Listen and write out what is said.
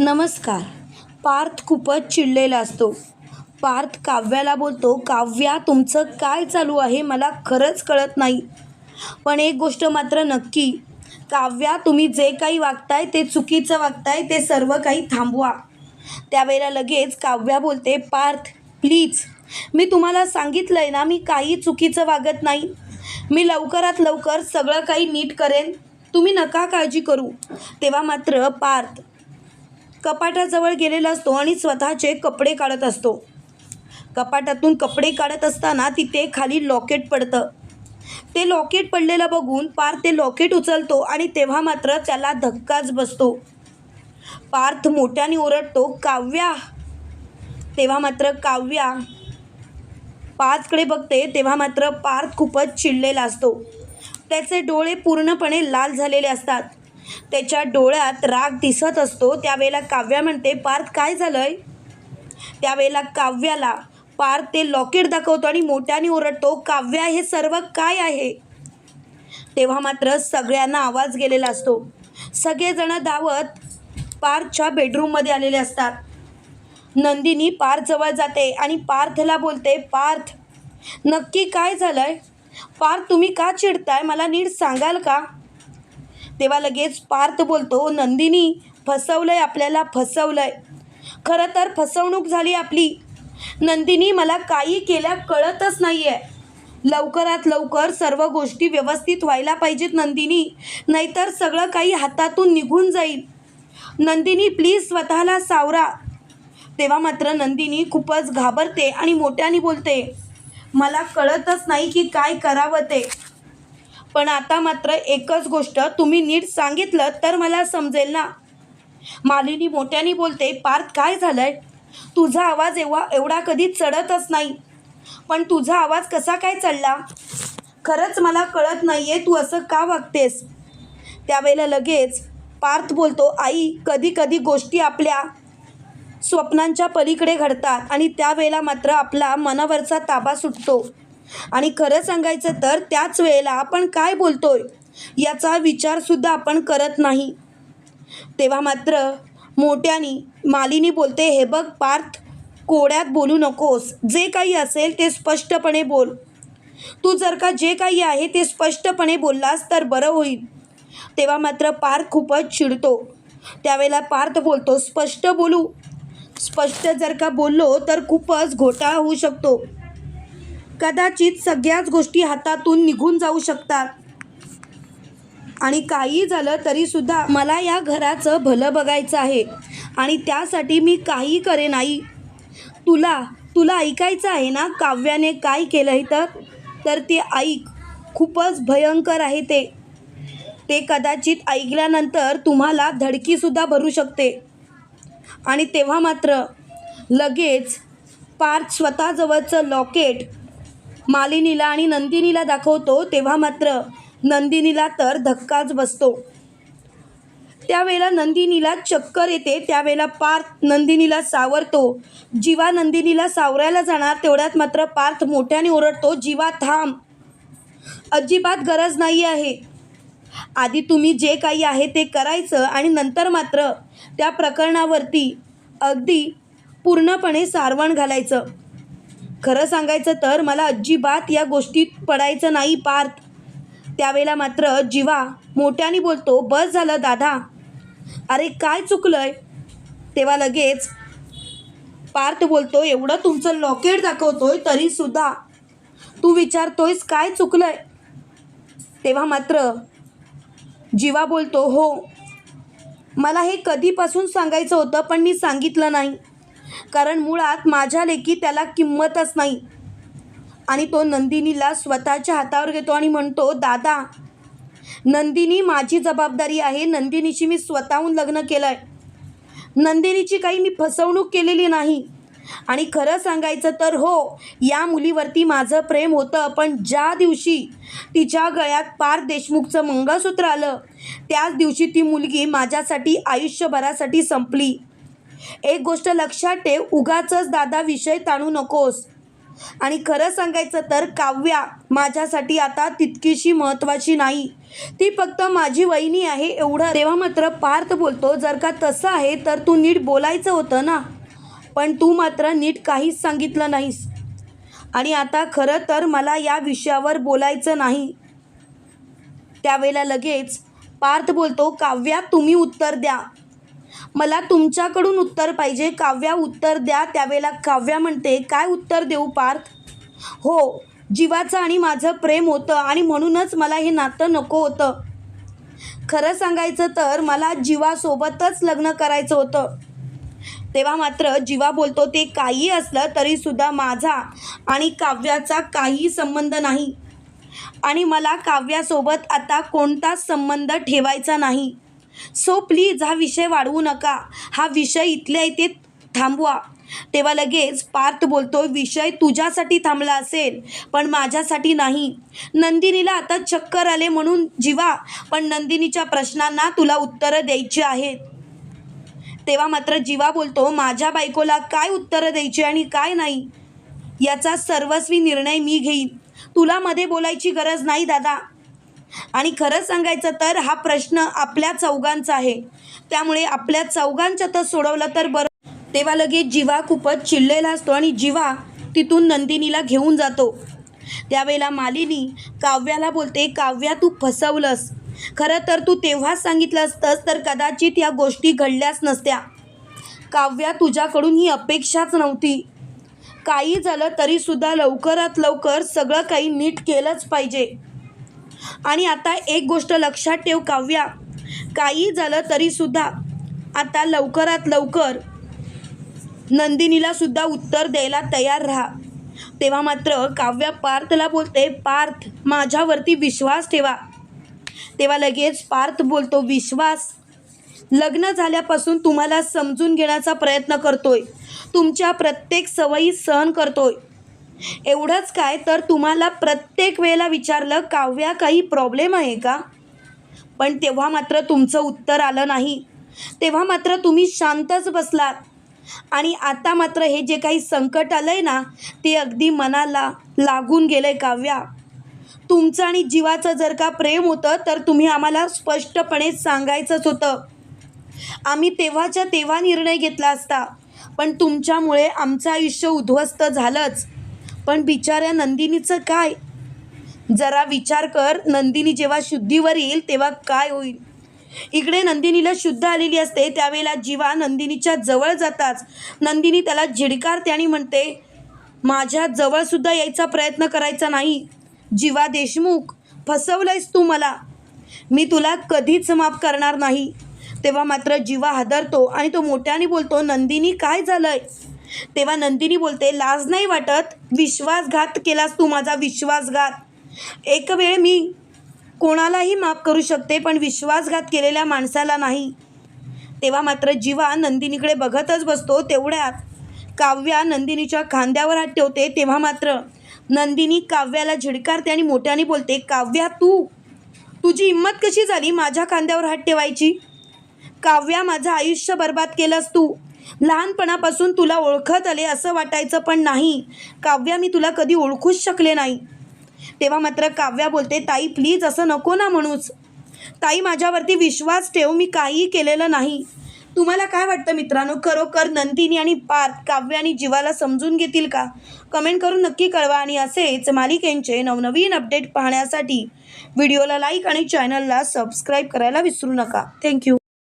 नमस्कार. पार्थ खूपच चिडलेला असतो. पार्थ काव्याला बोलतो काव्या तुमचं काय चालू आहे? मला खरंच कळत नाही. पण एक गोष्ट मात्र नक्की. काव्या तुम्ही जे काही वागताय ते चुकीचं वागताय ते सर्व काही थांबवा. त्यावेळेला लगेच काव्या बोलते पार्थ प्लीज मी तुम्हाला सांगितलं आहे ना मी काही चुकीचं वागत नाही. मी लवकरात लवकर सगळं काही नीट करेन. तुम्ही नका काळजी करू. तेव्हा मात्र पार्थ कपाटाजवळ गेलेला असतो आणि स्वतःचे कपडे काढत असतो. कपाटातून कपडे काढत असताना तिथे खाली लॉकेट पडतं. ते लॉकेट पडलेलं बघून पार्थ ते लॉकेट उचलतो आणि तेव्हा मात्र त्याला धक्काच बसतो. पार्थ मोठ्याने ओरडतो काव्या! तेव्हा मात्र काव्या पार्थकडे बघते तेव्हा मात्र पार्थ खूपच चिडलेला असतो. त्याचे डोळे पूर्णपणे लाल झालेले असतात. त्याच्या डोळ्यात राग दिसत असतो. त्यावेळेला काव्या म्हणते पार्थ काय झालंय? त्यावेळेला काव्याला पार्थ ते लॉकेट दाखवतो आणि मोठ्याने ओरडतो काव्या हे सर्व काय आहे? तेव्हा मात्र सगळ्यांना आवाज गेलेला असतो. सगळेजण धावत पार्थच्या बेडरूममध्ये आलेले असतात. नंदिनी पार्थजवळ जाते आणि पार्थला बोलते पार्थ नक्की काय झालंय? पार्थ तुम्ही का चिडताय? मला नीट सांगाल का? तेव्हा लगेच पार्थ बोलतो नंदिनी फसवलंय आपल्याला फसवलंय. खरं तर फसवणूक झाली आपली. नंदिनी मला काही केल्या कळतच नाही आहे लवकरात लवकर सर्व गोष्टी व्यवस्थित व्हायला पाहिजेत नंदिनी. नाहीतर सगळं काही हातातून निघून जाईल. नंदिनी प्लीज स्वतःला सावरा. तेव्हा मात्र नंदिनी खूपच घाबरते आणि मोठ्याने बोलते मला कळतच नाही की काय करावं ते. पण आता मात्र एकच गोष्ट तुम्ही नीट सांगितलं तर मला समजेल ना? मालिनी मोठ्याने बोलते पार्थ काय झालंय? तुझा आवाज एवढा एवढा कधी चढतच नाही. पण तुझा आवाज कसा काय चढला? खरंच मला कळत नाही आहे तू असं का वागतेस? त्यावेळेला लगेच पार्थ बोलतो आई कधी कधी गोष्टी आपल्या स्वप्नांच्या पलीकडे घडतात आणि त्यावेळेला मात्र आपला मनावरचा ताबा सुटतो. आणि खरं सांगायचं तर त्याच वेळेला आपण काय बोलतोय? याचा विचारसुद्धा आपण करत नाही. तेव्हा मात्र मोठ्यानी मालिनी बोलते हे बघ पार्थ कोड्यात बोलू नकोस. जे काही असेल ते स्पष्टपणे बोल. तू जर का जे काही आहे ते स्पष्टपणे बोललास तर बरं होईल. तेव्हा मात्र पार्थ खूपच चिडतो. त्यावेळेला पार्थ बोलतो स्पष्ट बोलू. स्पष्ट जर का बोललो तर खूपच घोटाळा होऊ शकतो. कदाचित सगळ्याच गोष्टी हातातून निघून जाऊ शकतात. आणि काही झालं तरीसुद्धा मला या घराचं भलं बघायचं आहे. आणि त्यासाठी मी काही करे नाही. तुला तुला ऐकायचं आहे ना काव्याने काय केलं आहे तर? तर ते ऐक. खूपच भयंकर आहे ते. ते कदाचित ऐकल्यानंतर तुम्हाला धडकीसुद्धा भरू शकते. आणि तेव्हा मात्र लगेच पार्थ स्वतःजवळचं लॉकेट मालिनीला आणि नंदिनीला दाखवतो तेव्हा मात्र नंदिनीला तर धक्काच बसतो. त्यावेळेला नंदिनीला चक्कर येते त्यावेळेला पार्थ नंदिनीला सावरतो. जीवा नंदिनीला सावरायला जाणार तेवढ्यात मात्र पार्थ मोठ्याने ओरडतो जीवा थांब. अजिबात गरज नाही आहे. आधी तुम्ही जे काही आहे ते करायचं आणि नंतर मात्र त्या प्रकरणावरती अगदी पूर्णपणे सारवण घालायचं. खरं सांगायचं तर मला अजिबात या गोष्टीत पडायचं नाही पार्थ. त्यावेळेला मात्र जीवा मोठ्याने बोलतो बस झालं दादा. अरे काय चुकलंय? तेव्हा लगेच पार्थ बोलतो एवढं तुमचं लॉकेट दाखवतोय तरीसुद्धा तू विचारतोयस काय चुकलंय? तेव्हा मात्र जीवा बोलतो हो. मला हे कधीपासून सांगायचं होतं पण मी सांगितलं नाही. कारण मुळात माझ्या लेखी त्याला किंमतच नाही. आणि तो नंदिनीला स्वतःच्या हातावर घेतो आणि म्हणतो दादा नंदिनी माझी जबाबदारी आहे. नंदिनीशी मी स्वतःहून लग्न केलं आहे नंदिनीची काही मी फसवणूक केलेली नाही. आणि खरं सांगायचं तर हो या मुलीवरती माझं प्रेम होतं. पण ज्या दिवशी तिच्या गळ्यात पार देशमुखचं मंगळसूत्र आलं त्याच दिवशी ती मुलगी माझ्यासाठी आयुष्यभरासाठी संपली. एक गोष्ट लक्षात ठेव उगाचंच दादा विषय ताणू नकोस. आणि खरं सांगायचं तर काव्या माझ्यासाठी आता तितकीशी महत्त्वाची नाही. ती फक्त माझी वहिनी आहे एवढं तेव्हा मात्र पार्थ बोलतो जर का तसं आहे तर तू नीट बोलायचं होतं ना. पण तू मात्र नीट काहीच सांगितलं नाहीस. आणि आता खरं तर मला या विषयावर बोलायचं नाही. त्यावेळेला लगेच पार्थ बोलतो काव्या तुम्ही उत्तर द्या. मला तुमच्याकडून उत्तर पाहिजे. काव्या उत्तर द्या त्यावेळेला काव्या म्हणते काय उत्तर देऊ पार्थ? हो जीवाचं आणि माझं प्रेम होतं आणि म्हणूनच मला हे नातं नको होतं. खरं सांगायचं तर मला जीवासोबतच लग्न करायचं होतं. तेव्हा मात्र जीवा बोलतो ते काही असलं तरीसुद्धा माझा आणि काव्याचा काही संबंध नाही. आणि मला काव्यासोबत आता कोणताच संबंध ठेवायचा नाही. सो प्लीज हा विषय वाढवू नका. हा विषय इथल्या इथे थांबवा. तेव्हा लगेच पार्थ बोलतो विषय तुझ्यासाठी थांबला असेल पण माझ्यासाठी नाही. नंदिनीला आता चक्कर आले म्हणून जीवा पण नंदिनीच्या प्रश्नांना तुला उत्तरं द्यायची आहेत. तेव्हा मात्र जीवा बोलतो माझ्या बायकोला काय उत्तरं द्यायची आणि काय नाही? याचा सर्वस्वी निर्णय मी घेईन. तुला मध्ये बोलायची गरज नाही दादा. आणि खरं सांगायचं तर हा प्रश्न आपल्या चौघांचा आहे. त्यामुळे आपल्या चौघांच्या तर सोडवलं तर बरं. तेव्हा लगेच जिवा खूपच चिडलेला असतो आणि जिवा तिथून नंदिनीला घेऊन जातो. त्यावेळेला मालिनी काव्याला बोलते काव्या तू फसवलंस. खरं तर तू तेव्हाच सांगितलं असतंस तर कदाचित या गोष्टी घडल्याच नसत्या. काव्या तुझ्याकडून ही अपेक्षाच नव्हती. काही झालं तरीसुद्धा लवकरात लवकर सगळं काही नीट केलंच पाहिजे. आणि आता एक गोष्ट लक्षात ठेव काव्या. काही झालं तरीसुद्धा आता लवकरात लवकर नंदिनीला सुद्धा उत्तर द्यायला तयार राहा. तेव्हा मात्र काव्या पार्थला बोलते पार्थ माझ्यावरती विश्वास ठेवा. तेव्हा लगेच पार्थ बोलतो विश्वास लग्न झाल्यापासून तुम्हाला समजून घेण्याचा प्रयत्न करतोय. तुमच्या प्रत्येक सवयी सहन करतोय. एवढंच काय? तर तुम्हाला प्रत्येक वेळेला विचारलं काव्या काही प्रॉब्लेम आहे का? पण तेव्हा मात्र तुमचं उत्तर आलं नाही. तेव्हा मात्र तुम्ही शांतच बसलात. आणि आता मात्र हे जे काही संकट आलं आहे ना ते अगदी मनाला लागून गेलं आहे काव्या. तुमचं आणि जीवाचं जर का प्रेम होतं तर तुम्ही आम्हाला स्पष्टपणे सांगायचंच होतं. आम्ही तेव्हाच्या तेव्हा निर्णय घेतला असता पण तुमच्यामुळे आमचं आयुष्य उद्ध्वस्त झालंच. पण बिचाऱ्या नंदिनीचं काय? जरा विचार कर नंदिनी जेव्हा शुद्धीवर येईल तेव्हा काय होईल? इकडे नंदिनीला शुद्ध आलेली असते त्यावेळेला जीवा नंदिनीच्या जवळ जाताच. नंदिनी त्याला झिडकारते आणि म्हणते माझ्या जवळसुद्धा यायचा प्रयत्न करायचा नाही. जीवा देशमुख फसवलंयस तू मला. मी तुला कधीच माफ करणार नाही. तेव्हा मात्र जीवा हादरतो आणि तो मोठ्याने बोलतो नंदिनी काय झालंय? तेव्हा नंदिनी बोलते लाज नाही वाटत? विश्वासघात केलास तू माझा विश्वासघात. एक वेळ मी कोणालाही माफ करू शकते पण विश्वासघात केलेल्या माणसाला नाही. तेव्हा मात्र जीवा नंदिनीकडे बघतच बसतो. तेवढ्यात काव्या नंदिनीच्या खांद्यावर हात ठेवते. तेव्हा मात्र नंदिनी काव्याला झिडकारते आणि मोठ्याने बोलते काव्या तू तुझी हिंमत कशी झाली माझ्या खांद्यावर हात ठेवायची? काव्या माझं आयुष्य बर्बाद केलंस तू. लहानपणापासून तुला ओळखत आले असं वाटायचं पण नाही. काव्या मी तुला कधी ओळखूच शकले नाही. तेव्हा मात्र काव्या बोलते ताई प्लीज असं नको ना म्हणूच. ताई माझ्यावरती विश्वास ठेव मी काहीही केलेलं नाही. तुम्हाला काय वाटतं मित्रांनो? खरोखर नंदिनी आणि पार्थ काव्य आणि जीवाला समजून घेतील का? कमेंट करून नक्की कळवा आणि असेच मालिकेंचे नवनवीन अपडेट पाहण्यासाठी व्हिडिओला लाईक आणि चॅनलला सबस्क्राईब करायला विसरू नका. थँक्यू.